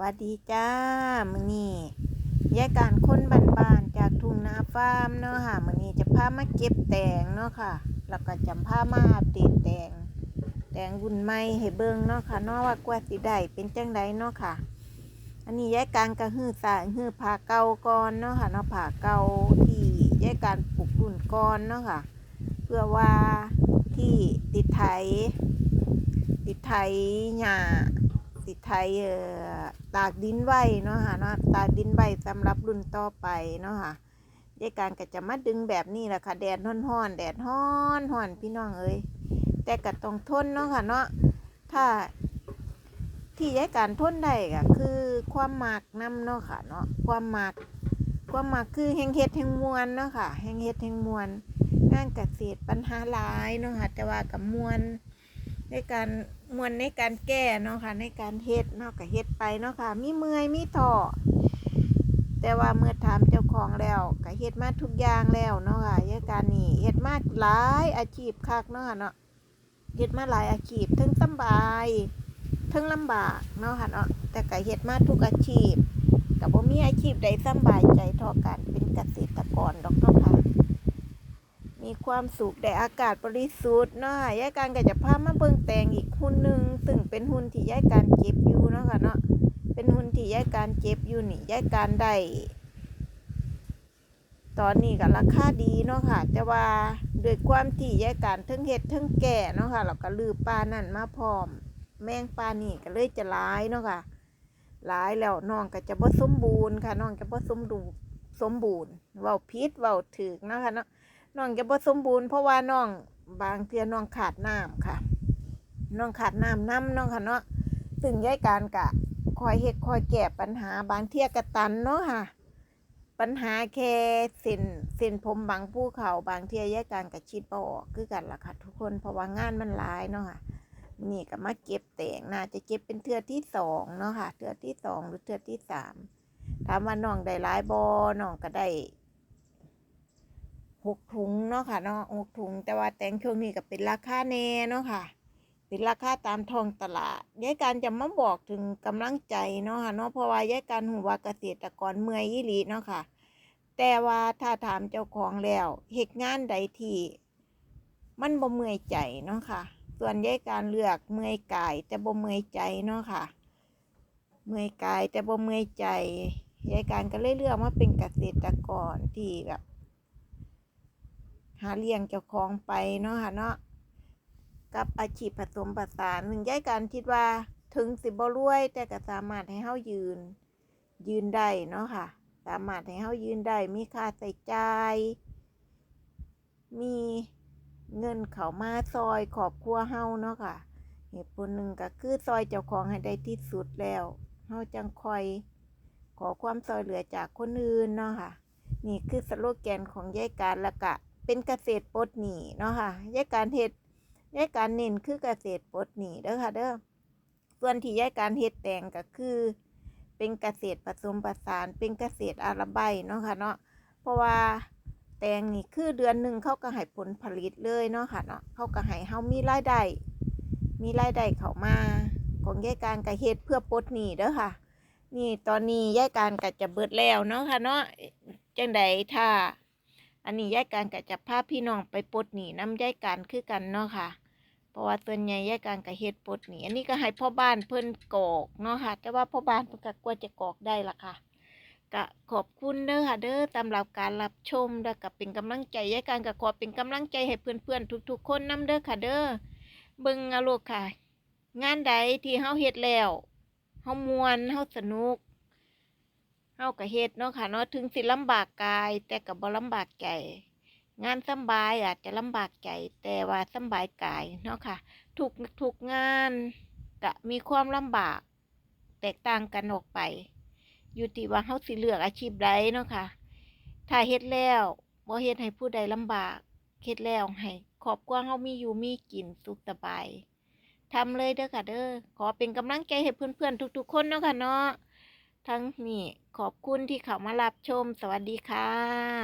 วัสดีจ้ามื้อนี้ยายการค้นบ้านๆจากทุ่งนาฟาร์มเนาะค่ะมื้อนี้จะพามาเก็บแตงเนาะค่ะ แล้วก็จะพามาอัปเดตแตง แตงรุ่นใหม่ให้เบิ่งเนาะค่ะเนาะว่ากว่าสิได้เป็นจังไดเนาะค่ะ อันนี้ยายการก็ฮื้อสายฮื้อผ้าเก่าก่อนเนาะค่ะเนาะผ้าเก่าที่ยายการปลูกรุ่นก่อนเนาะค่ะ เพื่อว่าที่ติดไถติดไถหญ้า ติดไทยตากดินไว้เนาะค่ะเนาะตากดินไว้สำหรับรุ่นต่อไปเนาะค่ะยายการก็จะมาดึงแบบนี้แหละค่ะ แดดร้อนๆแดดร้อนร้อนพี่น้องเอ้ยแต่ก็ต้องทนเนาะค่ะเนาะถ้าที่ยายการทนได้ก็คือความหมักน้ำเนาะค่ะเนาะความหมักความหมักคือแห่งเฮ็ดแห่งมวลเนาะค่ะแห่งเฮ็ดแห่งมวลงานเกษตรปัญหาหลายเนาะค่ะแต่ว่ากับมวล ในการมวลในการแก้เนาะค่ะ ในการเฮ็ดเนาะก็เฮ็ดไปเนาะค่ะ มีเมื่อยมีท้อแต่ว่าเมื่อถามเจ้าของแล้วก็เฮ็ดมาทุกอย่างแล้วเนาะค่ะยาการนี่เฮ็ดมาหลายอาชีพคักเนาะค่ะเนาะเฮ็ดมาหลายอาชีพทั้งสบายทั้งลำบากเนาะค่ะเนาะแต่ก็เฮ็ดมาทุกอาชีพก็บ่มีอาชีพใดสบายใจเท่ากันเป็นเกษตรกรดอกเนาะค่ะ ความสุขได้อากาศบริสุทธิ์เนาะค่ะยายการก็จะพามาเบิ่งแตงอีกหุ่นหนึ่งซึ่งเป็นหุ่นที่ยายการเก็บอยู่เนาะค่ะเนาะเป็นหุ่นที่ยายการเก็บอยู่นี่ยายการได้ตอนนี้ก็ราคาดีเนาะค่ะ แต่ว่าด้วยความที่ยายการทั้งเฮ็ดทั้งแก่เนาะค่ะแล้วก็ลือปลานั่นมาพร้อม แมงปลานี่ก็เลยจะร้ายเนาะค่ะหลายแล้วน้องก็จะบ่สมบูรณ์ค่ะน้องจะบ่สมดุสมบูรณ์เว้าผิดเว้าถูกเนาะค่ะเนาะ น้องจะบ่สมบูรณ์เพราะว่าน้องบางเทื่อน้องขาดน้ำค่ะ น้องขาดน้ำน้ำน้องค่ะเนาะซึ่งย้ายการกะคอยเฮ็ดคอยแก้ปัญหาบางเทียกระตันเนาะค่ะ ปัญหาแค่ส้นส้นผมบางภูเขาบางเที่ยยายการกะชิดบ่ออกคือกันล่ะค่ะ ทุกคนเพราะว่างานมันหลายเนาะค่ะนี่ก็มาเก็บแตงน่าจะเก็บเป็นเทือที่สองเนาะค่ะเทือที่สองหรือเทือที่สามถามว่าน้องได้หลายบ่น้องก็ได้ หกถุงเนาะค่ะเนาะหกถุง แต่ว่าแตงช่วงนี้ก็เป็นราคาแน่เนาะค่ะเป็นราคาตามท้องตลาดยายการจะมาบอกถึงกำลังใจเนาะค่ะเนาะเพราะว่ายายการหูว่าเกษตรกรเมื่อยยี่หลีเนาะค่ะ แต่ว่าถ้าถามเจ้าของแล้วเหตุงานใดที่มันบ่เมื่อยใจเนาะค่ะ ส่วนยายการเลือกเมื่อยกายแต่บ่เมื่อยใจเนาะค่ะ เมื่อยกายแต่บ่เมื่อยใจยายการก็เลยเลือกมาเป็นเกษตรกรที่แบบ หาเลี้ยงเจ้าของไปเนาะค่ะเนาะกับอาชีพผสมผสานหนึ่งย้ายการคิดว่าถึงสิบ่รวย แต่ก็สามารถให้เฮายืน ยืนได้เนาะค่ะ สามารถให้เฮายืนได้มีค่าใช้จ่ายมีเงินเขามาซอยครอบครัวเฮาเนาะค่ะ เหตุผลหนึ่งก็คือซอยเจ้าของให้ได้ที่สุดแล้วเฮาจังคอย ขอความซอยเหลือจากคนอื่นเนาะค่ะ นี่คือสโลแกนของยายการละกะ เป็นเกษตรปลดหนี้เนาะค่ะยายการเฮ็ดยายการเน้นคือเกษตรปลดหนี้เด้อค่ะเด้อส่วนที่ยายการเฮ็ดแตงก็คือ เป็นเกษตรผสมผสาน เป็นเกษตรอาราไบเนาะค่ะเนาะเพราะว่าแตงนี่คือเดือนหนึ่งเขาก็ให้ผลผลิตเลยเนาะค่ะเนาะเขาก็ให้เฮามีรายได้มีรายได้เข้ามา ของยายการก็เฮ็ดเพื่อปลดหนี้เด้อค่ะ นี่ตอนนี้ยายการก็จะเบิดแล้วเนาะค่ะเนาะจังใดถ้า อันนี้ยายการก็จะพาพพี่น้องไปปลดหนีน้ำยายการคือกันเนาะค่ะ เพราะว่าส่วนใหญ่ยายการก็เฮ็ดปลดหนีอันนี้ก็ให้พ่อบ้านเพิ่นกอกเนาะค่ะ แต่ว่าพ่อบ้านเพิ่นก็กลัวจะกอกได้ละค่ะก็ขอบคุณเด้อค่ะเด้อสำหรับการรับชมแล้วก็เป็นกำลังใจยายการก็ขอเป็นกำลังใจให้เพื่อนๆทุก ๆ คนนํเด้อค่ะเด้อเบิ่งเอาลูกค่ะ งานใดที่เฮาเฮ็ดแล้วเฮามวนเฮาสนุก เฮาก็เฮ็ดเนาะค่ะเนาะถึงสิลำบากกาย แต่ก็บ่ลำบากใจงานสบายอาจจะลำบากใจแต่ว่าสบายกายเนาะค่ะทุกทุกงานก็มีความลำบาก แตกต่างกันออกไป อยู่ที่ว่าเฮาสิเลือกอาชีพใดเนาะค่ะถ้าเฮ็ดแล้วบ่เฮ็ดให้ผู้ใดลำบากเฮ็ดแล้วให้ครอบครัวเฮามีอยู่มีกินสุขสบายทำเลยเด้อค่ะเด้อขอเป็นกำลังใจให้เพื่อนๆทุก ๆ คนเนาะค่ะเนาะทั้งนี้ ขอบคุณที่เข้ามารับชม สวัสดีค่ะ